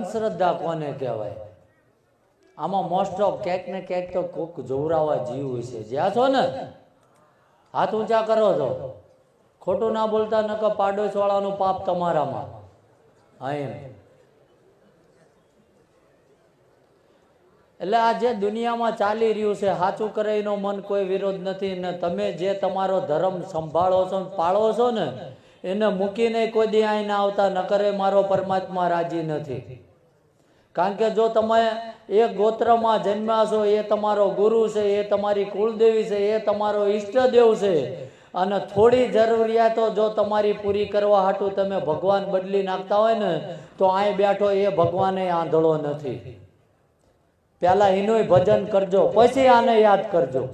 અંધશ્રદ્ધા કોને કહેવાય? આમાં મોસ્ટ ઓફ ક્યાંક ને ક્યાંક તો કોક જોવરાવા જીવ છે. જ્યાં છો ને, હાથ ઊંચા કરો છો. ખોટું ના બોલતા નકર પાડોશ વાળાનું પાપ તમારામાં. હા એટલે આ જે દુનિયામાં ચાલી રહ્યું છે, સાચું કરે એનો મન કોઈ વિરોધ નથી ને તમે જે તમારો ધર્મ સંભાળો છો પાળો છો ને, એને મૂકીને કોઈ દી અહીં ના આવતા, નકરે મારો પરમાત્મા રાજી નથી. કારણ કે જો તમે એ ગોત્રમાં જન્મ્યા છો, એ તમારો ગુરુ છે, એ તમારી કુળદેવી છે, એ તમારો ઈષ્ટદેવ છે. અને થોડી જરૂરિયાતો જો તમારી પૂરી કરવા હાટું તમે ભગવાન બદલી નાખતા હોય ને, તો અહીં બેઠો એ ભગવાને આંધળો નથી. પહેલા એનું ભજન કરજો, પછી આને યાદ કરજો.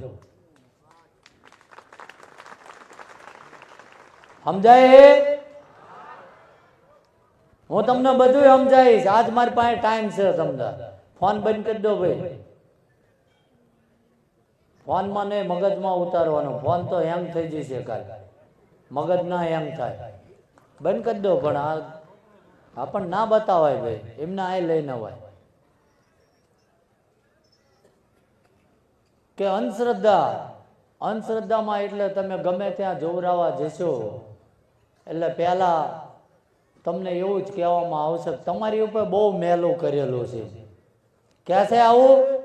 સમજાય? હું તમને બધું સમજાવીશ. આજ મારી પાસે ટાઈમ છે તમને. ફોન બંધ કરી દો ભાઈ. ફોનમાં નહીં, મગજમાં ઉતારવાનો. ફોન તો હેંગ થઈ જશે કાલ. મગજ ના હેંગ થાય. બંધ કરી દો પણ આ આપણને ના બતાવાય ભાઈ. એમને આ લઈને અવાય. કે અંધશ્રદ્ધા. અંધશ્રદ્ધામાં એટલે તમે ગમે ત્યાં જોવરાવા જશો. એટલે પહેલા તમને એવું જ કહેવામાં આવશે કે તમારી ઉપર બહુ મેલું કરેલું છે. ક્યાં છે આવું?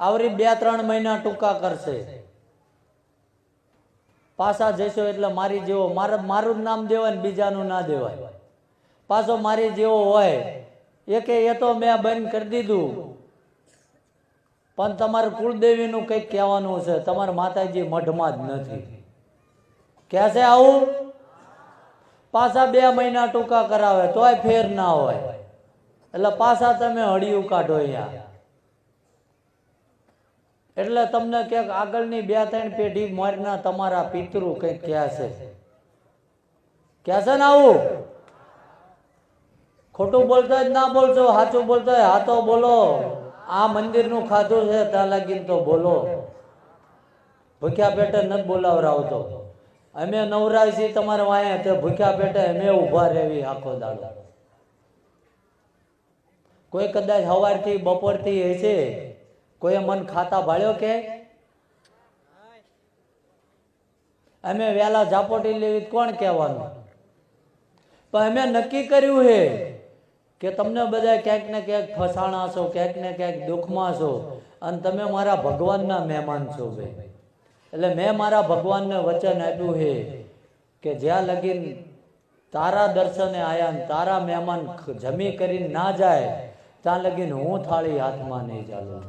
આવરી બે ત્રણ મહિના ટૂંકા કરશે. પાછા જશો એટલે મારી જેવો, મારે મારું જ નામ દેવાય બીજાનું ના દેવાય. પાછો મારી જેવો હોય, એકે એ તો મેં બંધ કરી દીધું. પણ તમારે કુળદેવીનું કંઈક કહેવાનું છે, તમારા માતાજી મઢમાં જ નથી. ક્યાં છે આવું? પાછા બે મહિના ટૂંકા કરાવે, તોય ફેર ના હોય. એટલે પાછા તમે હળિયું કાઢો અહીંયા. એટલે તમને ક્યાંક આગળની બે ત્રણ પેઢી મારના તમારા પિતૃ કંઈક ક્યાં છે. ને આવું? ખોટું બોલતો જ ના બોલશો, સાચું બોલતો હા તો બોલો. આ મંદિરનું ખાધું છે, ત્યાં લાગીને તો બોલો. ભૂખ્યા પેટે નથી બોલાવરાવતો. અમે નવરાય છીએ તમારે વાયા તે ભૂખ્યા પેટે અમે ઊભા રહેવી આખો દાડો. કોઈ કદાચ સવારથી બપોરથી હશે કોઈએ મન ખાતા ભાળ્યો કે? અમે વેલા ઝાપોટી લેવી કોણ કહેવાનું? પણ અમે નક્કી કર્યું હે કે તમને બધા ક્યાંક ને ક્યાંક ફસાણા છો, ક્યાંક ને ક્યાંક દુઃખમાં છો, અને તમે મારા ભગવાનના મહેમાન છો ભાઈ. એટલે મેં મારા ભગવાનને વચન આપ્યું છે કે જ્યાં લગીન તારા દર્શને આયા તારા મહેમાન જમી કરીને ના જાય, ત્યાં લગીન હું થાળી હાથમાં નહીં ચાલુ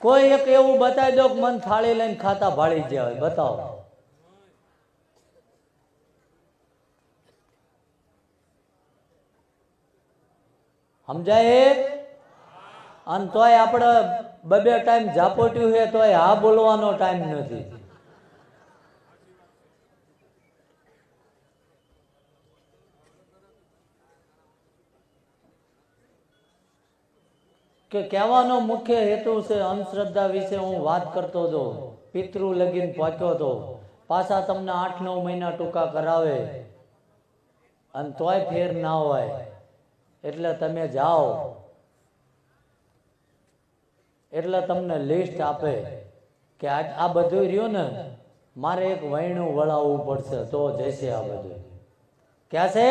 કોઈ એક એવું બતાવી દો કે મન થાળી લઈને ખાતા ભાળી જાય બતાવો સમજાય? અને તોય આપણે બબે ટાઈમ ઝાપોટ્યું છે તોય હા બોલવાનો ટાઈમ નથી. કે કહેવાનો મુખ્ય હેતુ છે અંધશ્રદ્ધા વિશે હું વાત કરતો હતો પિતૃ લગીન પહોંચ્યો હતો પાછા તમને આઠ નવ મહિના ટૂંકા કરાવે. અને તોય ફેર ના હોય. એટલે તમે જાઓ. એટલે તમને લિસ્ટ આપે કે આ આ બધું રહ્યું ને, મારે એક વૈણું વળાવવું પડશે. તો જશે આ બધું ક્યાં છે?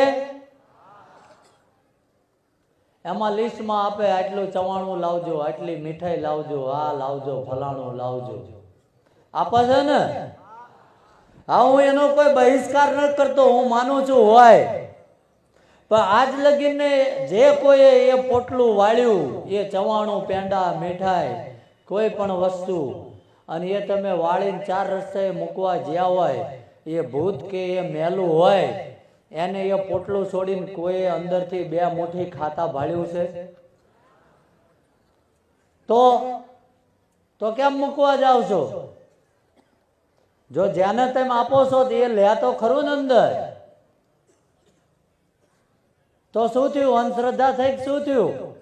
એમાં લિસ્ટમાં આપે આટલું ચવાણું લાવજો, આટલી મીઠાઈ લાવજો, આ લાવજો, ફલાણું લાવજો. આપે છે ને? હા, હું એનો કોઈ બહિષ્કાર નથી કરતો, હું માનું છું, હોય. પણ આજ લગીને જે કોઈએ એ પોટલું વાળ્યું, એ ચવાણું, પેંડા, મીઠાઈ, કોઈ પણ વસ્તુ, અને એ તમે વાળીને ચાર રસ્તે મૂકવા જ્યાં હોય, એ ભૂત કે એ મેલું હોય, એને એ પોટલું છોડીને કોઈ અંદરથી બે મુઠ્ઠી ખાતા ભાળ્યું છે? તો તો કેમ મૂકવા જાવ છો? જો જેને તમે આપો છો તો એ લે તો ખરું ને અંદર. તો શું થયું? અંધશ્રદ્ધા થઈ શું થયું?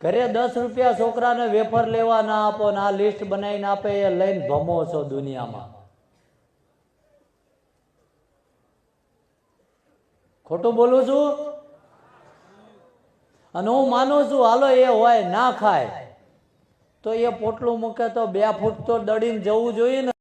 ઘરે દસ રૂપિયા છોકરાને વેફર લેવા ના આપો ને આ લિસ્ટ બનાવીને આપે એ લઈને ભમો છો દુનિયામાં. ખોટું બોલું છું? અને હું માનું છું, હાલો, એ હોય, ના ખાય. તો એ પોટલું મૂકે તો બે ફૂટ તો દડીને જવું જોઈએ ને.